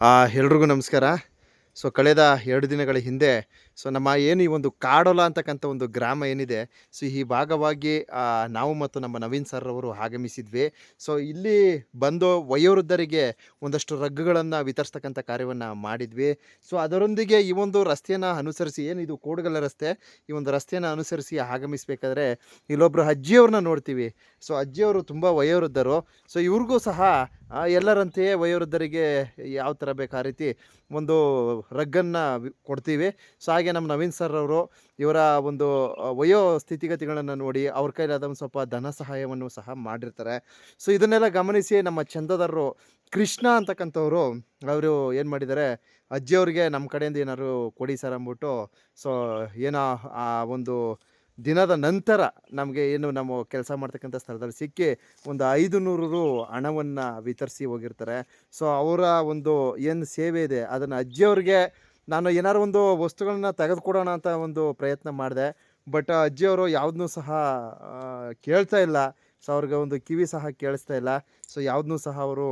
ಎಲ್ರಿಗೂ ನಮಸ್ಕಾರ. ಸೊ, ಕಳೆದ ಎರಡು ದಿನಗಳ ಹಿಂದೆ, ಸೊ, ನಮ್ಮ ಏನು ಈ ಒಂದು ಕಾಡೊಲ ಅಂತಕ್ಕಂಥ ಒಂದು ಗ್ರಾಮ ಏನಿದೆ, ಸೊ, ಈ ಭಾಗವಾಗಿ ನಾವು ಮತ್ತು ನಮ್ಮ ನವೀನ್ ಸರ್ ಅವರು ಆಗಮಿಸಿದ್ವಿ. ಸೊ, ಇಲ್ಲಿ ಬಂದು ವಯೋವೃದ್ಧರಿಗೆ ಒಂದಷ್ಟು ರಗ್ಗುಗಳನ್ನು ವಿತರಿಸ್ತಕ್ಕಂಥ ಕಾರ್ಯವನ್ನು ಮಾಡಿದ್ವಿ. ಸೊ, ಅದರೊಂದಿಗೆ ಈ ಒಂದು ರಸ್ತೆಯನ್ನು ಅನುಸರಿಸಿ, ಏನು ಇದು ಕೋಡುಗಲ ರಸ್ತೆ, ಈ ಒಂದು ರಸ್ತೆಯನ್ನು ಅನುಸರಿಸಿ ಆಗಮಿಸಬೇಕಾದ್ರೆ ಇಲ್ಲೊಬ್ಬರು ಅಜ್ಜಿಯವ್ರನ್ನ ನೋಡ್ತೀವಿ. ಸೊ, ಅಜ್ಜಿಯವರು ತುಂಬ ವಯೋವೃದ್ಧರು. ಸೊ, ಇವ್ರಿಗೂ ಸಹ ಎಲ್ಲರಂತೆಯೇ ವಯೋವೃದ್ಧರಿಗೆ ಯಾವ ಥರ ಬೇಕು ಆ ರೀತಿ ಒಂದು ರಗ್ಗನ್ನು ಕೊಡ್ತೀವಿ. ಸೊ, ಹಾಗೆ ನಮ್ಮ ನವೀನ್ ಸರ್ ಅವರು ಇವರ ಒಂದು ವಯೋ ಸ್ಥಿತಿಗತಿಗಳನ್ನು ನೋಡಿ ಅವ್ರ ಕೈಲಾದ ಒಂದು ಸ್ವಲ್ಪ ಧನ ಸಹಾಯವನ್ನು ಸಹ ಮಾಡಿರ್ತಾರೆ. ಸೊ, ಇದನ್ನೆಲ್ಲ ಗಮನಿಸಿ ನಮ್ಮ ಚಂದದಾರರು ಕೃಷ್ಣ ಅಂತಕ್ಕಂಥವ್ರು, ಅವರು ಏನು ಮಾಡಿದ್ದಾರೆ, ಅಜ್ಜಿಯವ್ರಿಗೆ ನಮ್ಮ ಕಡೆಯಿಂದ ಏನಾದ್ರು ಕೊಡಿ ಸರ್ ಅಂದ್ಬಿಟ್ಟು, ಸೊ, ಏನೋ ಆ ಒಂದು ದಿನದ ನಂತರ ನಮಗೆ ಏನು ನಾವು ಕೆಲಸ ಮಾಡ್ತಕ್ಕಂಥ ಸ್ಥಳದಲ್ಲಿ ಸಿಕ್ಕಿ ಒಂದು ಐದು ನೂರು ಹಣವನ್ನು ವಿತರಿಸಿ ಹೋಗಿರ್ತಾರೆ. ಸೊ ಅವರ ಒಂದು ಏನು ಸೇವೆ ಇದೆ, ಅದನ್ನು ಅಜ್ಜಿಯವ್ರಿಗೆ ನಾನು ಏನಾರು ಒಂದು ವಸ್ತುಗಳನ್ನ ತೆಗೆದುಕೊಡೋಣ ಅಂತ ಒಂದು ಪ್ರಯತ್ನ ಮಾಡಿದೆ. ಬಟ್ ಅಜ್ಜಿಯವರು ಯಾವುದನ್ನೂ ಸಹ ಕೇಳ್ತಾ ಇಲ್ಲ. ಸೊ ಅವ್ರಿಗೆ ಒಂದು ಕಿವಿ ಸಹ ಕೇಳಿಸ್ತಾ ಇಲ್ಲ. ಸೊ ಯಾವುದನ್ನೂ ಸಹ ಅವರು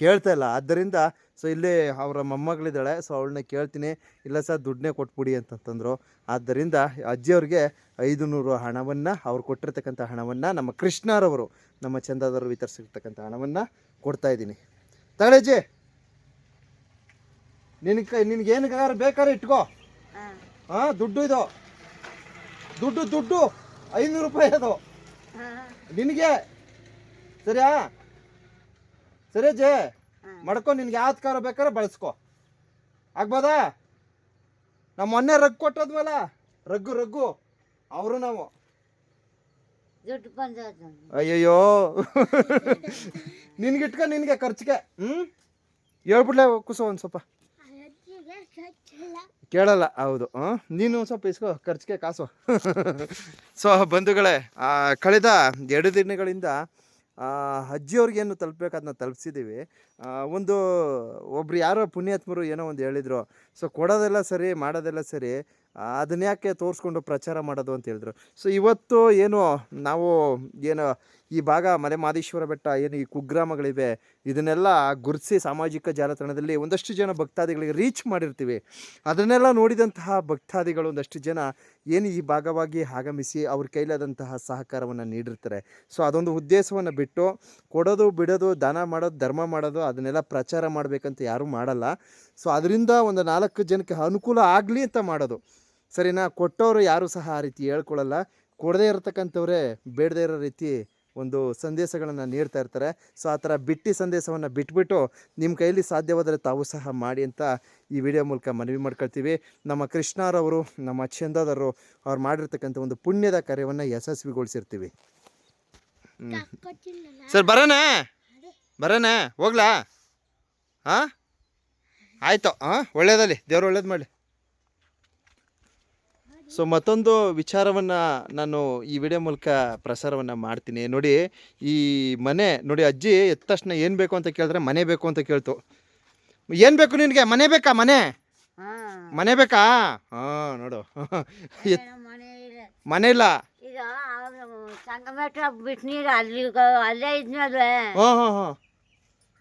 ಕೇಳ್ತಾ ಇಲ್ಲ. ಆದ್ದರಿಂದ ಸೊ ಇಲ್ಲಿ ಅವರ ಮೊಮ್ಮಗಳಿದ್ದಾಳೆ. ಸೊ ಅವಳನ್ನ ಕೇಳ್ತೀನಿ ಇಲ್ಲ ಸರ್ ದುಡ್ಡನ್ನೇ ಕೊಟ್ಬಿಡಿ ಅಂತಂತಂದರು. ಆದ್ದರಿಂದ ಅಜ್ಜಿಯವ್ರಿಗೆ ಐದು ನೂರು ಹಣವನ್ನು ಅವ್ರು ಕೊಟ್ಟಿರ್ತಕ್ಕಂಥ ಹಣವನ್ನು ನಮ್ಮ ಕೃಷ್ಣರವರು ನಮ್ಮ ಚಂದಾದವರು ವಿತರಿಸಿರ್ತಕ್ಕಂಥ ಹಣವನ್ನು ಕೊಡ್ತಾ ಇದ್ದೀನಿ. ತಗೊಳಜ್ಜಿ ನಿನಗೆ ನಿನಗೇನು ಏನಕ್ಕಾಗಾರ ಬೇಕಾದ್ರೆ ಇಟ್ಕೋ. ಹಾಂ. ದುಡ್ಡು ಇದು. ದುಡ್ಡು ದುಡ್ಡು. ಐನೂರು ರೂಪಾಯಿ ಅದು. ನಿನಗೆ. ಸರಿಯಾ? ಸರಿ ಜೆ ಮಾಡ್ಕೊ ನಿನ್ಗೆ ಯಾವ್ದು ಕಾರ ಬೇಕಾದ್ರೆ ಬಳಸ್ಕೊ. ಆಗ್ಬೋದಾ? ನಮ್ಮ ಮೊನ್ನೆ ರಗ್ ಕೊಟ್ಟೋದ್ವಲ್ಲ? Rug rug. ಅವರು ನಾವು. ದುಡ್ಡು ಬಂದದ್ದು. ಅಯ್ಯಯ್ಯೋ. ನಿನ್ಗೆ ಇಟ್ಕ ನಿನಗೆ ಖರ್ಚಿಗೆ. ಹ್ಞೂ ಹೇಳ್ಬಿಡ್ಲೆ ಕುಸ ಒಂದು ಸ್ವಲ್ಪ. ಕೇಳಲ್ಲ ಹೌದು. ನೀನು ಸ್ವಲ್ಪ ಇಸ್ಕೋ ಖರ್ಚಿಗೆ ಕಾಸು. ಸೊ ಬಂಧುಗಳೇ ಕಳೆದ ಎರಡು ದಿನಗಳಿಂದ ಅಜ್ಜಿಯವ್ರಿಗೇನು ತಲುಪಬೇಕು ಅದನ್ನ ತಲುಪಿಸಿದ್ದೀವಿ ಒಂದು ಒಬ್ರು ಯಾರೋ ಪುಣ್ಯಾತ್ಮರು ಏನೋ ಒಂದು ಹೇಳಿದರು, ಸೊ ಕೊಡೋದೆಲ್ಲ ಸರಿ, ಮಾಡೋದೆಲ್ಲ ಸರಿ ಅದನ್ನ ಯಾಕೆ ತೋರಿಸ್ಕೊಂಡು ಪ್ರಚಾರ ಮಾಡೋದು? ಅಂತ ಹೇಳಿದ್ರು. ಸೊ ಇವತ್ತು ಏನು ನಾವು ಏನು ಈ ಭಾಗ ಮಲೆ ಮಾದೇಶ್ವರ ಬೆಟ್ಟ, ಏನು ಈ ಕುಗ್ರಾಮಗಳಿವೆ, ಇದನ್ನೆಲ್ಲ ಗುರ್ಸಿ ಸಾಮಾಜಿಕ ಜಾಲತಾಣದಲ್ಲಿ ಒಂದಷ್ಟು ಜನ ಭಕ್ತಾದಿಗಳಿಗೆ ರೀಚ್ ಮಾಡಿರ್ತೀವಿ. ಅದನ್ನೆಲ್ಲ ನೋಡಿದಂತಹ ಭಕ್ತಾದಿಗಳು ಒಂದಷ್ಟು ಜನ ಏನು ಈ ಭಾಗವಾಗಿ ಆಗಮಿಸಿ ಅವ್ರ ಕೈಲಾದಂತಹ ಸಹಕಾರವನ್ನು ನೀಡಿರ್ತಾರೆ. ಸೊ ಅದೊಂದು ಉದ್ದೇಶವನ್ನು ಬಿಟ್ಟು ಕೊಡೋದು, ಬಿಡೋದು, ದಾನ ಮಾಡೋದು, ಧರ್ಮ ಮಾಡೋದು, ಅದನ್ನೆಲ್ಲ ಪ್ರಚಾರ ಮಾಡಬೇಕಂತ ಯಾರೂ ಮಾಡಲ್ಲ. ಸೊ ಅದರಿಂದ ಒಂದು ನಾಲ್ಕು ಜನಕ್ಕೆ ಅನುಕೂಲ ಆಗಲಿ ಅಂತ ಮಾಡೋದು. ಸರಿನಾ? ಕೊಟ್ಟವರು ಯಾರೂ ಸಹ ಆ ರೀತಿ ಹೇಳ್ಕೊಳ್ಳಲ್ಲ ಕೊಡದೇ ಇರತಕ್ಕಂಥವ್ರೆ ಬೇಡದೇ ಇರೋ ರೀತಿ ಒಂದು ಸಂದೇಶಗಳನ್ನು ನೀಡ್ತಾ ಇರ್ತಾರೆ. ಸೊ, ಆ ಥರ ಬಿಟ್ಟಿ ಸಂದೇಶವನ್ನು ಬಿಟ್ಬಿಟ್ಟು ನಿಮ್ಮ ಕೈಯಲ್ಲಿ ಸಾಧ್ಯವಾದರೆ ತಾವು ಸಹ ಮಾಡಿ ಅಂತ ಈ ವಿಡಿಯೋ ಮೂಲಕ ಮನವಿ ಮಾಡ್ಕೊಳ್ತೀವಿ. ನಮ್ಮ ಕೃಷ್ಣರವರು ನಮ್ಮ ಚಂದದವರು ಅವ್ರು ಮಾಡಿರ್ತಕ್ಕಂಥ ಒಂದು ಪುಣ್ಯದ ಕಾರ್ಯವನ್ನು ಯಶಸ್ವಿಗೊಳಿಸಿರ್ತೀವಿ. ಸರ್, ಬರೋಣ? ಬರೋಣ? ಹೋಗ್ಲಾ? ಹಾಂ ಆಯಿತು. ಹಾಂ ಒಳ್ಳೇದಲ್ಲಿ. ದೇವ್ರು ಒಳ್ಳೇದು ಮಾಡಲಿ. ಸೊ ಮತ್ತೊಂದು ವಿಚಾರವನ್ನು ನಾನು ಈ ವಿಡಿಯೋ ಮೂಲಕ ಪ್ರಸಾರವನ್ನು ಮಾಡ್ತೀನಿ. ನೋಡಿ ಈ ಮನೆ ನೋಡಿ ಅಜ್ಜಿ ಎದ್ದ ತಕ್ಷಣ ಏನು ಬೇಕು ಅಂತ ಕೇಳಿದ್ರೆ ಮನೆ ಬೇಕು ಅಂತ ಕೇಳ್ತು. ಏನು ಬೇಕು ನಿನಗೆ? ಮನೆ ಬೇಕಾ? ಮನೆ? ಮನೆ ಬೇಕಾ? ಹಾಂ ನೋಡು. ಮನೆ ಇಲ್ಲ ಮನೆ ಇಲ್ಲ. ಈಗ ಅವ್ರು ಸಂಗಮೇಟ ಬಿಟ್ನೀರು ಅಲ್ಲಿ ಅಲ್ಲೇ ಇದ್ನಲ್ವೇ ಹಾಂ ಹಾಂ ಹಾಂ.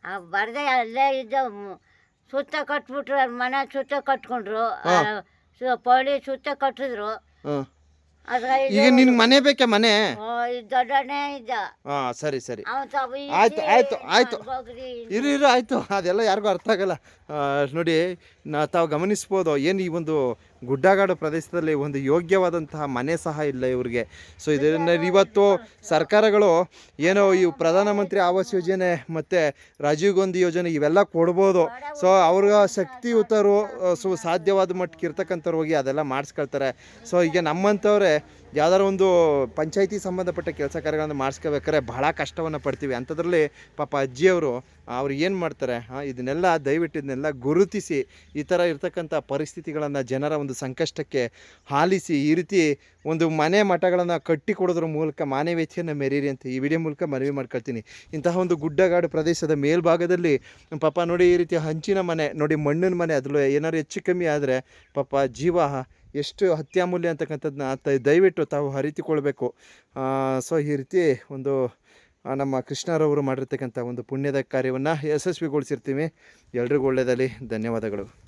ಆ ಬರ್ದೆ ಅಲ್ಲೇ ಇದ್ದ ಸುತ್ತ ಕಟ್ಬಿಟ್ರು ಮನೆ ಸುತ್ತ ಕಟ್ಕೊಂಡ್ರು. ಸು- ಪೌಳಿ ಸುತ್ತ ಕಟ್ಟಿದ್ರು. ಹಾಂ. ಅದ್ರ ಈಗ ನಿನ್ಗೆ ಮನೆ ಬೇಕೇ ಮನೆ? ದೊಡ್ಡನೇ ಇದ್ದ. ಹಾಂ ಸರಿ ಸರಿ. ಸ್ವಲ್ಪ ಆಯ್ತು, ಆಯ್ತು, ಆಯ್ತು. ಇರು ಇರು ಆಯಿತು. ಅದೆಲ್ಲ ಯಾರಿಗೂ ಅರ್ಥ ಆಗಲ್ಲ. ಆ, ನೋಡಿ ನಾ ತಾವು ಗಮನಿಸ್ಬೋದು. ಏನು ಈ ಒಂದು ಗುಡ್ಡಗಾಡು ಪ್ರದೇಶದಲ್ಲಿ ಒಂದು ಯೋಗ್ಯವಾದಂತಹ ಮನೆ ಸಹ ಇಲ್ಲ ಇವ್ರಿಗೆ. ಸೊ ಇದರಿಂದ ಇವತ್ತು ಸರ್ಕಾರಗಳು ಏನೋ ಈ ಪ್ರಧಾನಮಂತ್ರಿ ಆವಾಸ್ ಯೋಜನೆ ಮತ್ತು ರಾಜೀವ್ ಗಾಂಧಿ ಯೋಜನೆ ಇವೆಲ್ಲ ಕೊಡ್ಬೋದು. ಸೊ ಅವ್ರ ಶಕ್ತಿಯುತರು ಸೊ ಸಾಧ್ಯವಾದ ಮಟ್ಟಕ್ಕೆ ಇರ್ತಕ್ಕಂಥವ್ರು ಹೋಗಿ ಅದೆಲ್ಲ ಮಾಡಿಸ್ಕೊಳ್ತಾರೆ. ಸೊ ಈಗ ನಮ್ಮಂಥವ್ರೆ ಯಾವ್ದಾರು ಒಂದು ಪಂಚಾಯಿತಿ ಸಂಬಂಧಪಟ್ಟ ಕೆಲಸ ಕಾರ್ಯಗಳನ್ನು ಮಾಡಿಸ್ಕೋಬೇಕಾದ್ರೆ ಬಹಳ ಕಷ್ಟವನ್ನು ಪಡ್ತೀವಿ. ಅಂಥದ್ರಲ್ಲಿ ಪಾಪ ಅಜ್ಜಿಯವರು, ಅವ್ರು ಏನು ಮಾಡ್ತಾರೆ ಇದನ್ನೆಲ್ಲ ದಯವಿಟ್ಟು ಇದನ್ನೆಲ್ಲ ಗುರುತಿಸಿ, ಈ ಥರ ಇರ್ತಕ್ಕಂಥ ಪರಿಸ್ಥಿತಿಗಳನ್ನು ಜನರ ಒಂದು ಸಂಕಷ್ಟಕ್ಕೆ ಹಾಲಿಸಿ ಈ ರೀತಿ ಒಂದು ಮನೆ ಮಠಗಳನ್ನು ಕಟ್ಟಿಕೊಡೋದ್ರ ಮೂಲಕ ಮಾನವೀಯತೆಯನ್ನು ಮೆರೀರಿ ಅಂತ ಈ ವಿಡಿಯೋ ಮೂಲಕ ಮನವಿ ಮಾಡ್ಕೊಳ್ತೀನಿ. ಇಂತಹ ಒಂದು ಗುಡ್ಡಗಾಡು ಪ್ರದೇಶದ ಮೇಲ್ಭಾಗದಲ್ಲಿ, ಪಾಪ ನೋಡಿ ಈ ರೀತಿ ಹಂಚಿನ ಮನೆ, ನೋಡಿ ಮಣ್ಣಿನ ಮನೆ, ಅದರಲ್ಲೂ ಏನಾದ್ರು ಹೆಚ್ಚು ಕಮ್ಮಿ ಆದರೆ ಪಾಪ ಜೀವ ಎಷ್ಟು ಅತ್ಯಾಮೂಲ್ಯ ಅಂತಕ್ಕಂಥದ್ದನ್ನ ತ- ದಯವಿಟ್ಟು ತಾವು ಅರಿತುಕೊಳ್ಬೇಕು. ಸೊ ಈ ರೀತಿ ಒಂದು ನಮ್ಮ ಕೃಷ್ಣರವರು ಮಾಡಿರ್ತಕ್ಕಂಥ ಒಂದು ಪುಣ್ಯದ ಕಾರ್ಯವನ್ನು ಯಶಸ್ವಿಗೊಳಿಸಿರ್ತೀವಿ. ಎಲ್ರಿಗೂ ಒಳ್ಳೆಯದಲ್ಲಿ ಧನ್ಯವಾದಗಳು.